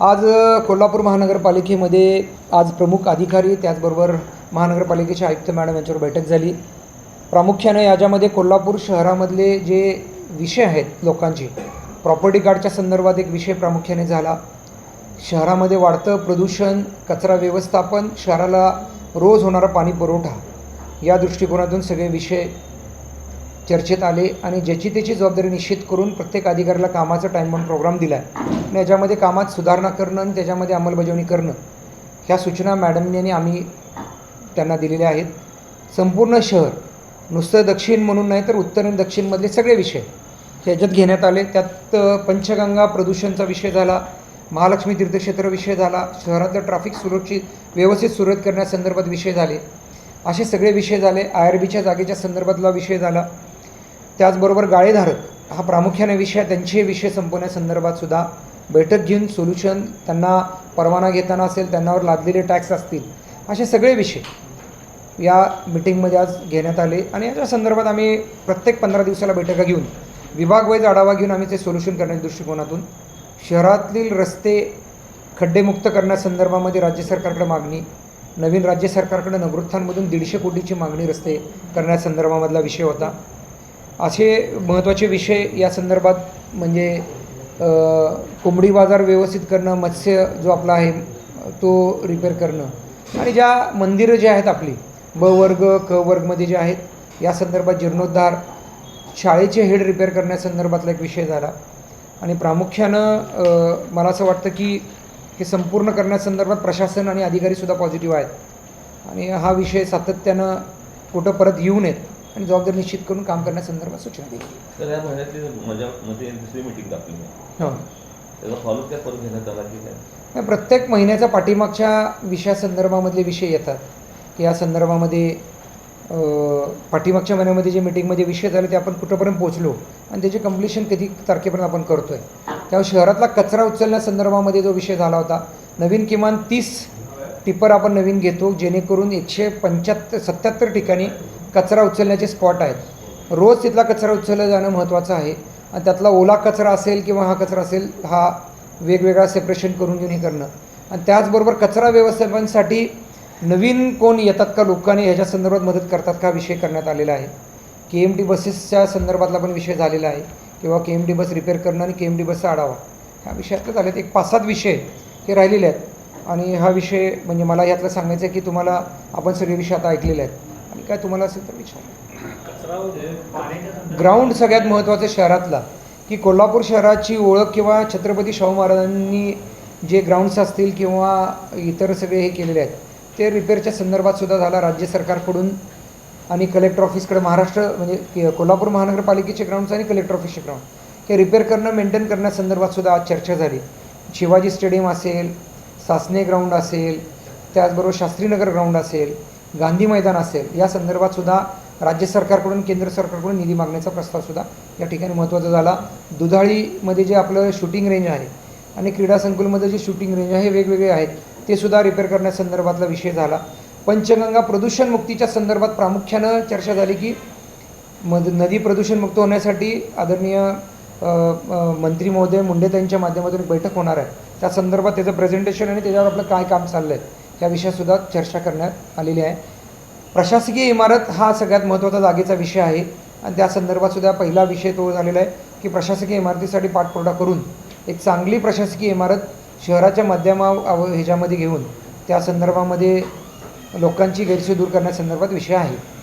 आज कोल्हापूर महानगरपालिकेमध्ये आज प्रमुख अधिकारी त्याचबरोबर महानगरपालिकेचे आयुक्त मॅडम यांच्यावर बैठक झाली. प्रामुख्याने याच्यामध्ये कोल्हापूर शहरामधले जे विषय आहेत लोकांचे प्रॉपर्टी कार्डच्या संदर्भात एक विषय प्रामुख्याने झाला. शहरामध्ये वाढतं प्रदूषण कचरा व्यवस्थापन शहराला रोज होणारा पाणी पुरवठा या दृष्टिकोनातून सगळे विषय चर्चेत आले आणि ज्याची त्याची जबाबदारी निश्चित करून प्रत्येक अधिकाऱ्याला कामाचा टाईम बॉन्ड प्रोग्राम दिला आहे आणि याच्यामध्ये कामात सुधारणा करणं आणि त्याच्यामध्ये अंमलबजावणी करणं ह्या सूचना मॅडमने आणि आम्ही त्यांना दिलेल्या आहेत. संपूर्ण शहर नुसतं दक्षिण म्हणून नाही तर उत्तर आणि दक्षिणमधले सगळे विषय ह्याच्यात घेण्यात आले. त्यात पंचगंगा प्रदूषणचा विषय झाला महालक्ष्मी तीर्थक्षेत्र विषय झाला शहरातलं ट्रॅफिक सुरक्षित व्यवस्थित सुरळीत करण्यासंदर्भात विषय झाले. असे सगळे विषय झाले. आय आर बीच्या जागेच्या संदर्भातला विषय झाला. त्याचबरोबर गाळेधारक हा प्रामुख्याने विषय त्यांचे विषय संपवण्यासंदर्भात सुद्धा बैठक घेऊन सोल्युशन त्यांना परवाना घेताना असेल त्यांनावर लादलेले टॅक्स असतील असे सगळे विषय या मिटिंगमध्ये आज घेण्यात आले. आणि याच्या संदर्भात आम्ही प्रत्येक पंधरा दिवसाला बैठका घेऊन विभागवाईज आढावा घेऊन आम्ही ते सोल्युशन करण्याच्या दृष्टिकोनातून शहरातील रस्ते खड्डेमुक्त करण्यासंदर्भामध्ये राज्य सरकारकडे मागणी नवीन राज्य सरकारकडे नगरोत्थानमधून दीडशे कोटीची मागणी रस्ते करण्यासंदर्भामधला विषय होता. असे महत्त्वाचे विषय या संदर्भात म्हणजे कोंबडी बाजार व्यवस्थित करणं मत्स्य जो आपला आहे तो रिपेअर करणं. आणि ज्या मंदिरं जे आहेत आपली ब वर्ग क वर्गमध्ये जे आहेत या संदर्भात जीर्णोद्धार शाळेचे हेड रिपेअर करण्यासंदर्भातला एक विषय झाला. आणि प्रामुख्यानं मला असं वाटतं की हे संपूर्ण करण्यासंदर्भात प्रशासन आणि अधिकारीसुद्धा पॉझिटिव्ह आहेत. आणि हा विषय सातत्यानं कुठं परत येऊ नयेत. आणि जबाबदारी निश्चित करून काम करण्यासंदर्भात सूचना दिली. तर या महिन्यातली माझ्या मध्ये दुसरी मिटिंग हो. त्याचा फॉलो त्या करून घेण्यात आला की प्रत्येक महिन्याच्या पाठीमागच्या विषयासंदर्भामधले विषय येतात. की या संदर्भामध्ये पाठीमागच्या महिन्यामध्ये जे मिटिंगमध्ये विषय झाले ते आपण कुठंपर्यंत पोहोचलो आणि त्याचे कम्प्लिशन कधी तारखेपर्यंत आपण करतो आहे त्यामुळे शहरातला कचरा उचलण्यासंदर्भामध्ये जो विषय झाला होता नवीन किमान तीस टिप्पर आपण नवीन घेतो जेणेकरून एकशे पंच्याहत्तर सत्याहत्तर ठिकाणी कचरा उचलण्याचे स्पॉट आहेत. रोज तिथला कचरा उचललं जाणं महत्त्वाचं आहे. आणि त्यातला ओला कचरा असेल किंवा हा कचरा असेल हा वेगवेगळा सेपरेशन करून घेऊन हे करणं. आणि त्याचबरोबर कचरा व्यवस्थापनासाठी नवीन कोण येतात का लोकांनी ह्याच्या संदर्भात मदत करतात का विषय करण्यात आलेला आहे. के एम टी बसेसच्या संदर्भातला पण विषय झालेला आहे. किंवा K M T bus repair करणं आणि के एम टी बसचा आढावा ह्या विषयातले झालेत एक पाच सात विषय हे राहिलेले आहेत. आणि हा विषय म्हणजे मला यातलं सांगायचं आहे की तुम्हाला आपण सगळे विषय आता ऐकलेले आहेत. काय तुम्हाला असेल तर विचार. ग्राउंड सगळ्यात महत्त्वाचं शहरातला. की कोल्हापूर शहराची ओळख किंवा छत्रपती शाहू महाराजांनी जे ग्राउंड्स असतील किंवा इतर सगळे हे केलेले आहेत ते रिपेअरच्या संदर्भात सुद्धा झाला राज्य सरकारकडून आणि कलेक्टर ऑफिसकडे महाराष्ट्र म्हणजे कोल्हापूर महानगरपालिकेचे ग्राउंड्स आणि कलेक्टर ऑफिसचे ग्राउंड हे रिपेअर करणं मेंटेन करण्यासंदर्भात सुद्धा आज चर्चा झाली. शिवाजी स्टेडियम असेल सासने ग्राउंड असेल त्याचबरोबर शास्त्रीनगर ग्राउंड असेल गांधी मैदान असेल या संदर्भात सुद्धा राज्य सरकारकडून केंद्र सरकारकडून निधी मागण्याचा प्रस्ताव सुद्धा या ठिकाणी महत्त्वाचा झाला. दुधाळीमध्ये जे आपलं शूटिंग रेंज आहे आणि क्रीडा संकुलमध्ये जे शूटिंग रेंज आहे हे वेगवेगळे आहेत ते सुद्धा रिपेअर करण्यासंदर्भातला विषय झाला. पंचगंगा प्रदूषण मुक्तीच्या संदर्भात प्रामुख्यानं चर्चा झाली की मद नदी प्रदूषणमुक्त होण्यासाठी आदरणीय मंत्री महोदय मुंडे त्यांच्या माध्यमातून एक बैठक होणार आहे. त्या संदर्भात त्याचं प्रेझेंटेशन आणि त्याच्यावर आपलं काय काम चाललं आहे या विषयासुद्धा चर्चा करण्यात आलेली आहे. प्रशासकीय इमारत हा सगळ्यात महत्त्वाचा जागेचा विषय आहे. आणि त्या संदर्भातसुद्धा पहिला विषय तो झालेला आहे की प्रशासकीय इमारतीसाठी पाठपुरावा करून एक चांगली प्रशासकीय इमारत शहराच्या माध्यमा अव- ह्याच्यामध्ये घेऊन त्या संदर्भामध्ये लोकांची गैरसोय दूर करण्यासंदर्भात विषय आहे.